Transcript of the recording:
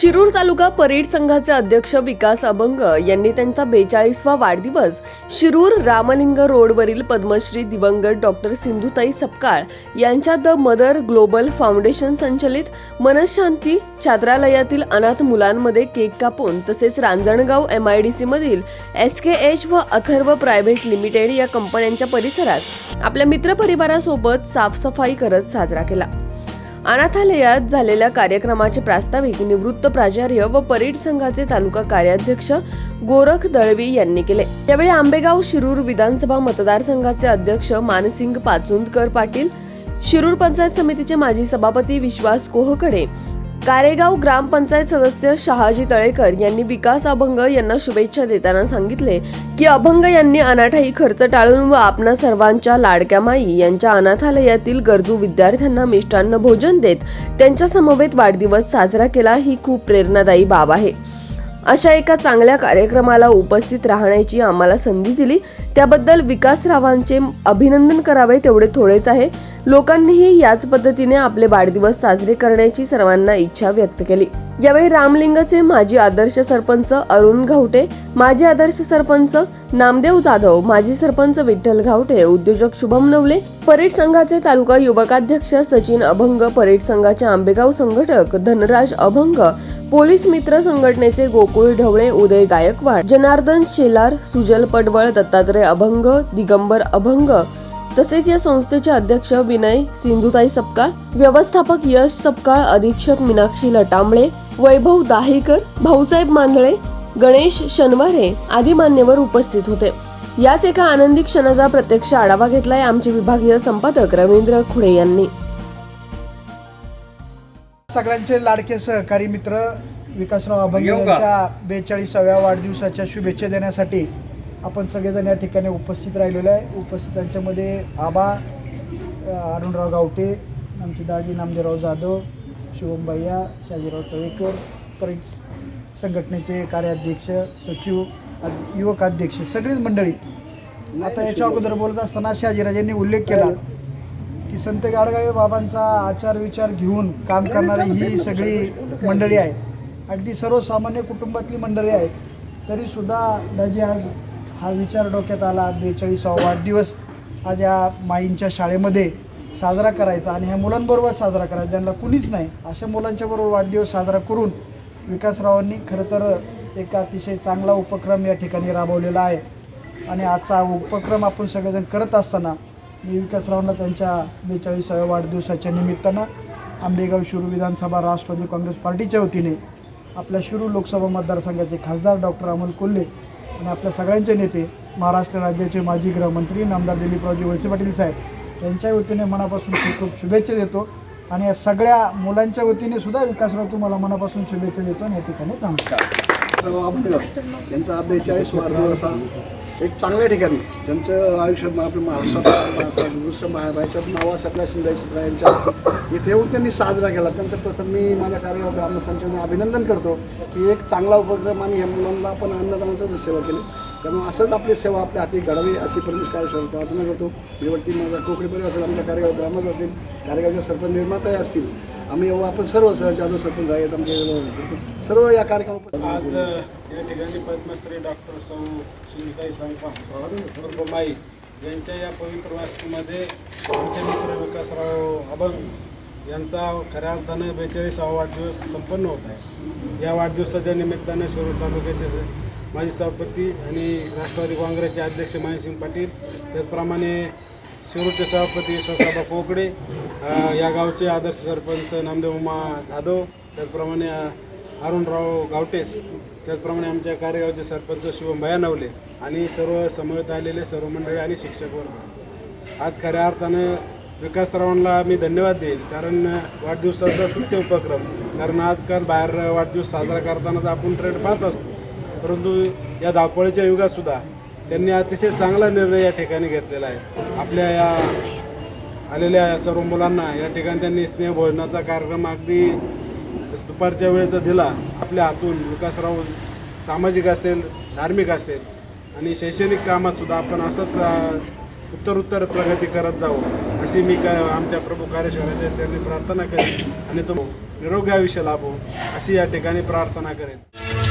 शिरूर तालुका parade संघाचे अध्यक्ष विकास अभंग यांनी त्यांचा बेचाळीसवा वाढदिवस शिरूर रामलिंग रोडवरील पद्मश्री दिवंगत डॉक्टर सिंधुताई सपकाळ यांच्या द मदर ग्लोबल फाउंडेशन संचलित मनशांती छात्रालयातील अनाथ मुलांमध्ये केक कापून तसेच रांजणगाव एम आय डी मधील एस के एच व अथर्व प्रायव्हेट लिमिटेड या कंपन्यांच्या परिसरात आपल्या मित्रपरिवारासोबत साफसफाई करत साजरा केला. अनाथालयात झालेल्या कार्यक्रमाचे प्रास्ताविक निवृत्त प्राचार्य व परेड संघाचे तालुका कार्याध्यक्ष गोरख दळवी यांनी केले. यावेळी आंबेगाव शिरूर विधानसभा मतदारसंघाचे अध्यक्ष मानसिंग पाचुंदकर पाटील शिरूर पंचायत समितीचे माजी सभापती विश्वास कोहकडे कारेगाव ग्रामपंचायत सदस्य शहाजी तळेकर यांनी विकास अभंग यांना शुभेच्छा देताना सांगितले की अभंग यांनी अनाठाई खर्च टाळून व आपणा सर्वांच्या लाडक्या माई यांच्या अनाथालयातील गरजू विद्यार्थ्यांना मिष्टान्न भोजन देत त्यांच्या समवेत वाढदिवस साजरा केला ही खूप प्रेरणादायी बाब आहे. अशा एका चांगल्या कार्यक्रमाला उपस्थित राहण्याची आम्हाला संधी दिली. त्याबद्दल विकासरावांचे अभिनंदन करावे तेवढे थोडेच आहे. लोकांनीही याच पद्धतीने आपले वाढदिवस साजरे करण्याची सर्वांना इच्छा व्यक्त केली. यावेळी रामलिंगचे माजी आदर्श सरपंच अरुण घावटे माजी आदर्श सरपंच नामदेव जाधव माजी सरपंच विठ्ठल घावटे उद्योजक शुभम नवले परेड संघाचे तालुका युवकाध्यक्ष सचिन अभंग परेड संघाचे आंबेगाव संघटक धनराज अभंग पोलीस मित्र संघटनेचे गोकुळ ढवळे उदय गायकवाड जनार्दन शेलार सुजल पडवळ दत्तात्रय अभंग दिगंबर अभंग तसेच या संस्थेचे अध्यक्ष विनय सिंधुताई सपकाळ व्यवस्थापक यश सपकाळ अधीक्षक मीनाक्षी लटांबळे वैभव दाहेकर भाऊसाहेब मांदळे गणेश शनवारे आदी मान्यवर उपस्थित होते. याच एका आनंदी क्षणाचा प्रत्यक्ष आढावा घेतलाय आमचे विभागीय संपादक रवींद्र खुडे यांनी. सगळ्यांचे लाडके सहकारी मित्र विकासराव अभंग यांच्या बेचाळीसाव्या वाढदिवसाच्या शुभेच्छा देण्यासाठी आपण सगळेजण या ठिकाणी उपस्थित राहिलेलो आहे. उपस्थितांच्यामध्ये आबा अरुणराव गावटे आमचे दाजी नामदेवराव जाधव शिवम भैया शाजीराव तळेकर परत संघटनेचे कार्याध्यक्ष सचिव युवक अध्यक्ष सगळीच मंडळी. आता याच्या अगोदर बोलत असताना शहाजीराजांनी उल्लेख केला की संत गाडगावे बाबांचा आचार विचार घेऊन काम करणारी ही सगळी मंडळी आहे. अगदी सर्वसामान्य कुटुंबातली मंडळी आहेत. तरीसुद्धा दाजी आज हा विचार डोक्यात आला बेचाळीसावा वाढदिवस आज या माईंच्या शाळेमध्ये साजरा करायचा आणि ह्या मुलांबरोबर साजरा करायचा ज्यांना कुणीच नाही अशा मुलांच्या बरोबर वाढदिवस साजरा करून विकासरावांनी खरं तर एक अतिशय चांगला उपक्रम या ठिकाणी राबवलेला आहे. आणि आजचा उपक्रम आपण सगळेजण करत असताना मी विकासरावांना त्यांच्या बेचाळीसाव्या वाढदिवसाच्या निमित्तानं आंबेगाव शिरू विधानसभा राष्ट्रवादी काँग्रेस पार्टीच्या वतीने आपल्या शिरू लोकसभा मतदारसंघाचे खासदार डॉक्टर अमोल कोल्हे आणि आपल्या सगळ्यांचे नेते महाराष्ट्र राज्याचे माजी गृहमंत्री नामदार दिलीपरावजी वळसे पाटील साहेब यांच्या वतीने मनापासून खूप खूप शुभेच्छा देतो. आणि या सगळ्या मुलांच्या वतीने सुद्धा विकासराव तुम्हाला मनापासून शुभेच्छा देतो. आणि या ठिकाणी थांबतो सर्व अभंग यांचा बेचाळीस वाढदिवस हा एक चांगल्या ठिकाणी. ज्यांचं आयुष्य आपल्या महाराष्ट्रात दुसरं बाहेर बाहेरच्या नाव असं शिंदे सगळ्या यांच्या. इथे येऊन त्यांनी साजरा केला. त्यांचं प्रथम मी माझ्या कार्य ग्रामस्थांच्या अभिनंदन करतो की एक चांगला उपक्रम आणि हे मुलांना आपण अन्नदानाचं सेवा केली. त्यामुळे असंच आपली सेवा आपल्या हाती घडावी अशी परमेश कार्यशाळा प्रार्थना करतो. यावरती माझा कोकणी परिवार असेल आमच्या कार्यगाव ग्रामच असतील कार्यगावचे सरपंच निर्माताही असतील. आम्ही येऊ आपण सर्व सर जाधव सरपंच आहेत आमचे सर्व या कार्यक्रमात आज या ठिकाणी पद्मश्री डॉक्टर सौ सुनीताई संपा माई यांच्या या पवित्र वास्तूमध्ये आमचे मित्र विकासराव अभंग यांचा खऱ्या अर्थानं बेचाळीसावा वाढदिवस संपन्न होत आहे. या वाढदिवसाच्या निमित्तानं शिरूर तालुक्याचे माजी सभापती आणि राष्ट्रवादी काँग्रेसचे अध्यक्ष मानसिंग पाटील त्याचप्रमाणे शिरूरचे सभापती यशवंतराव कोकडे या गावचे आदर्श सरपंच नामदेव उमा जाधव त्याचप्रमाणे अरुणराव गावटे त्याचप्रमाणे आमच्या कार्यगावचे सरपंच शिवम भयानवले आणि सर्व समवेत आलेले सर्व मंडळी आणि शिक्षक वर्ग. आज खऱ्या अर्थानं विकासरावांना मी धन्यवाद देईल कारण वाढदिवसाचा सुट्टे उपक्रम कारण आजकाल बाहेर वाढदिवस साजरा करताना आपण ट्रेंड पाहत असतो. परंतु या धावपळीच्या युगातसुद्धा त्यांनी अतिशय चांगला निर्णय या ठिकाणी घेतलेला आहे. आपल्या या आलेल्या या सर्व मुलांना या ठिकाणी त्यांनी स्नेहभोजनाचा कार्यक्रम अगदी दुपारच्या वेळेचा दिला. आपल्या हातून विकासराव सामाजिक असेल धार्मिक असेल आणि शैक्षणिक कामातसुद्धा आपण असंच उत्तरोत्तर प्रगती करत जाऊ अशी मी काय आमच्या प्रमुख कार्यशाळेच्या त्यांनी प्रार्थना केली आणि तो निरोगी आयुष्य लाभो अशी या ठिकाणी प्रार्थना करेन.